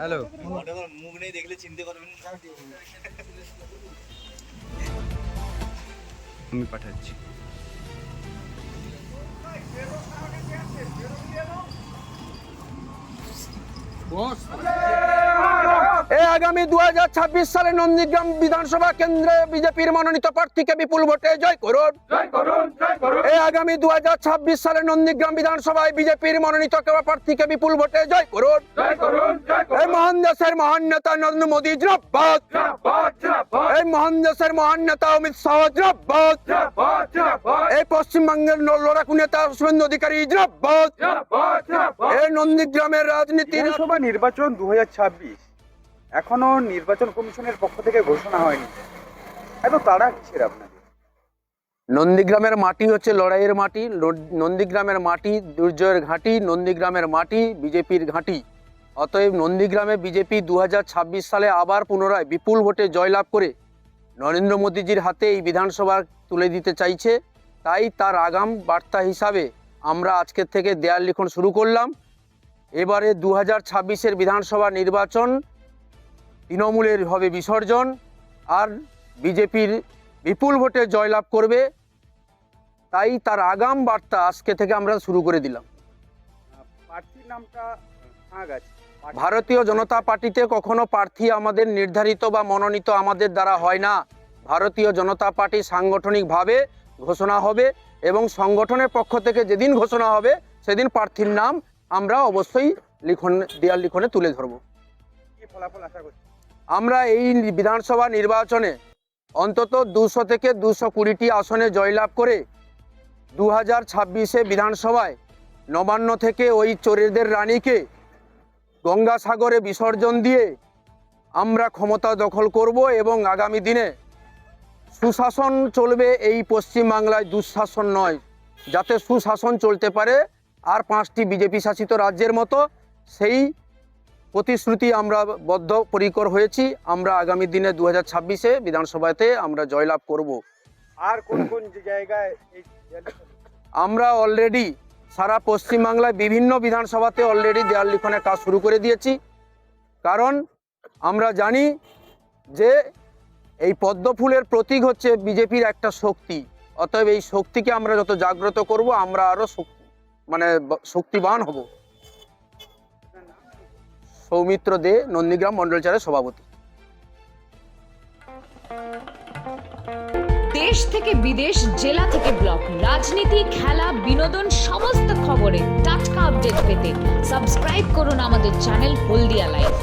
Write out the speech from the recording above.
Hello. মুখ নেই দেখলে চিনতে পারবেন আমি পাঠাচ্ছি। বস। আগামী দু হাজার ছাব্বিশ সালে নন্দীগ্রাম বিধানসভা কেন্দ্রে বিজেপির মনোনীত প্রার্থীকে বিপুল ভোটে জয় করুন। এ আগামী দু সালে নন্দীগ্রাম বিধানসভায় বিজেপির মনোনীত প্রার্থীকে বিপুল ভোটে জয় করুন। এই মহান দেশের মহান নেতা নরেন্দ্র মোদী জিরাবাদ এই মহান দেশের মহান নেতা অমিত শাহ জিরাবাদ এই পশ্চিমবঙ্গের লড়াকু নেতা শুভেন্দু অধিকারী জিরাবাদ এই নন্দীগ্রামের বিধানসভা নির্বাচন দু হাজার ছাব্বিশ। এখনও নির্বাচন কমিশনের পক্ষ থেকে ঘোষণা হয়নি। এত তারা কিসের আপনাদের? নন্দীগ্রামের মাটি হচ্ছে লড়াইয়ের মাটি নন্দীগ্রামের মাটি দুর্জয়ের ঘাঁটি, নন্দীগ্রামের মাটি বিজেপির ঘাঁটি। অতএব নন্দীগ্রামে বিজেপি দু হাজার ছাব্বিশ সালে আবার পুনরায় বিপুল ভোটে জয়লাভ করে নরেন্দ্র মোদীজির হাতে এই বিধানসভা তুলে দিতে চাইছে। তাই তার আগাম বার্তা হিসাবে আমরা আজকের থেকে দেয়াল লিখন শুরু করলাম। এবারে দু হাজার বিধানসভা নির্বাচন তৃণমূলের হবে বিসর্জন আর বিজেপির বিপুল ভোটে জয়লাভ করবে তাই তার আগাম বার্তা আজকে থেকে আমরা শুরু করে দিলাম। প্রার্থীর নামটা ভারতীয় জনতা পার্টিতে কখনো প্রার্থী আমাদের নির্ধারিত বা মনোনীত আমাদের দ্বারা হয় না। ভারতীয় জনতা পার্টি সাংগঠনিকভাবে ঘোষণা হবে এবং সংগঠনের পক্ষ থেকে যেদিন ঘোষণা হবে সেদিন প্রার্থীর নাম আমরা অবশ্যই লিখন দেয়াল লিখনে তুলে ধরব। কি ফলাফল আশা করছি আমরা এই বিধানসভা নির্বাচনে অন্তত দুশো থেকে দুশো কুড়িটি আসনে জয়লাভ করে দু হাজার ছাব্বিশে বিধানসভায় নবান্ন থেকে ওই চোরেদের রানীকে গঙ্গাসাগরে বিসর্জন দিয়ে আমরা ক্ষমতা দখল করব এবং আগামী দিনে সুশাসন চলবে এই পশ্চিমবাংলায় দুঃশাসন নয়। যাতে সুশাসন চলতে পারে, আর পাঁচটি বিজেপি শাসিত রাজ্যের মতো সেই প্রতিশ্রুতি আমরা বদ্ধপরিকর হয়েছি। আমরা আগামী দিনে দু হাজার ছাব্বিশে বিধানসভাতে আমরা জয়লাভ করব। আর কোন কোন জায়গায় আমরা অলরেডি সারা পশ্চিমবাংলায় বিভিন্ন বিধানসভাতে অলরেডি দেয়াল লিখনের কাজ শুরু করে দিয়েছি। কারণ আমরা জানি যে এই পদ্ম ফুলের প্রতীক হচ্ছে বিজেপির একটা শক্তি। অতএব এই শক্তিকে আমরা যত জাগ্রত করব আমরা আরও মানে শক্তিবান হব। সৌমিত্র দে, নন্দীগ্রাম মন্ডল চারের সভাপতি। দেশ থেকে বিদেশ, জেলা থেকে ব্লক, রাজনীতি, খেলা, বিনোদন, সমস্ত খবরে টাটকা আপডেট পেতে সাবস্ক্রাইব করুন আমাদের চ্যানেল হলদিয়া লাইভ